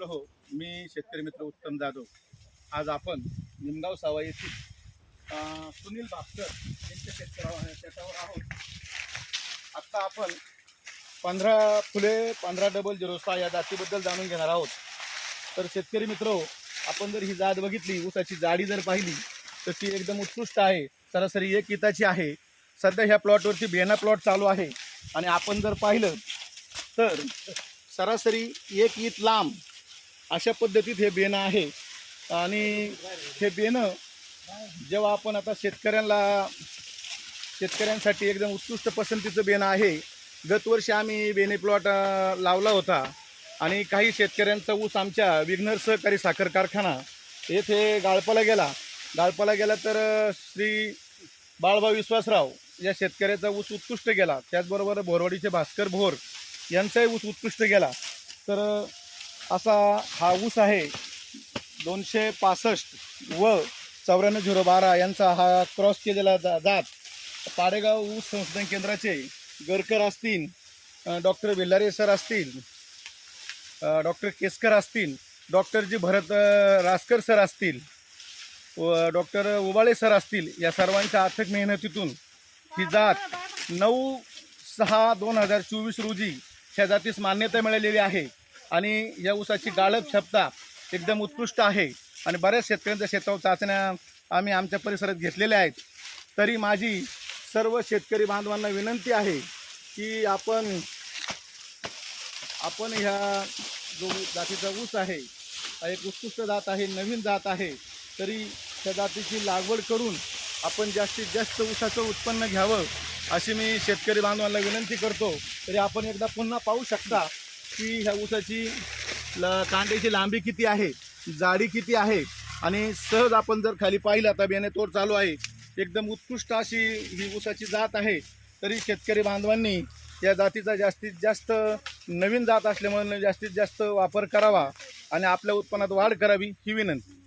मित्र हो मी शेतकरी मित्र उत्तम जाधव. आज आपण निमगाव सावा येथील सुनील भास्कर यांच्या शेतकऱ्या शेतावर आहोत. आत्ता आपण पंधरा फुले पंधरा डबल झिरो सहा या जातीबद्दल जाणून घेणार आहोत. तर शेतकरी मित्र हो आपण जर ही जात बघितली ऊसाची जाडी जर पाहिली तर ती एकदम उत्कृष्ट आहे सरासरी एक हिताची आहे. सध्या ह्या प्लॉटवरती बेना प्लॉट चालू आहे. आणि आपण जर पाहिलं तर सरासरी एक ईत लांब अशा पद्धतीत हे बेणं आहे. आणि हे बेणं जेव्हा आपण आता शेतकऱ्यांना शेतकऱ्यांसाठी एकदम उत्कृष्ट पसंतीचं बेणं आहे. गतवर्षी आम्ही बेणे प्लॉट लावला होता. आणि काही शेतकऱ्यांचा ऊस आमच्या विघ्नर सहकारी साखर कारखाना येथे गाळपाला गेला. गाळपाला गेला तर श्री बाळबा विश्वासराव या शेतकऱ्याचा ऊस उत्कृष्ट गेला. त्याचबरोबर भोरवाडीचे भास्कर भोर यांचाही ऊस उत्कृष्ट गेला. तर असा हा ऊस आहे. दोनशे पासष्ट व चौऱ्याण्णव झिरो बारा यांचा हा क्रॉस केलेला जा जात. पाडेगाव ऊस संशोधन केंद्राचे गरकर असतील डॉक्टर बेल्लारे सर असतील डॉक्टर केसकर असतील doctor G Bharat Raskar sir असतील व डॉक्टर उबाळे सर असतील या सर्वांच्या अथक मेहनतीतून ही जात नऊ सहा दोन हजार चोवीस रोजी ह्या जातीस मान्यता मिळालेली आहे. आणि या ऊसाची गाळप क्षमता एकदम उत्कृष्ट आहे. आणि बऱ्याच शेतकऱ्यांच्या शेतावर चाचण्या आम्ही आमच्या परिसरात घेतलेल्या आहेत. तरी माझी सर्व शेतकरी बांधवांना विनंती आहे की आपण आपण ह्या जो जातीचा ऊस आहे हा एक उत्कृष्ट जात आहे नवीन जात आहे तरी त्या जातीची लागवड करून आपण जास्तीत जास्त ऊसाचं उत्पन्न घ्यावं अशी मी शेतकरी बांधवांना विनंती करतो. तरी आपण एकदा पुन्हा पाहू शकता की ह्या ऊसाची ल कांड्याची लांबी किती आहे जाडी किती आहे आणि सहज आपण जर खाली पाहिलं आता बियाणे तोड चालू आहे. एकदम उत्कृष्ट अशी ही ऊसाची जात आहे. तरी शेतकरी बांधवांनी या जातीचा जास्तीत जास्त नवीन जात असल्यामुळे जास्तीत जास्त वापर करावा आणि आपल्या उत्पन्नात वाढ करावी ही विनंती.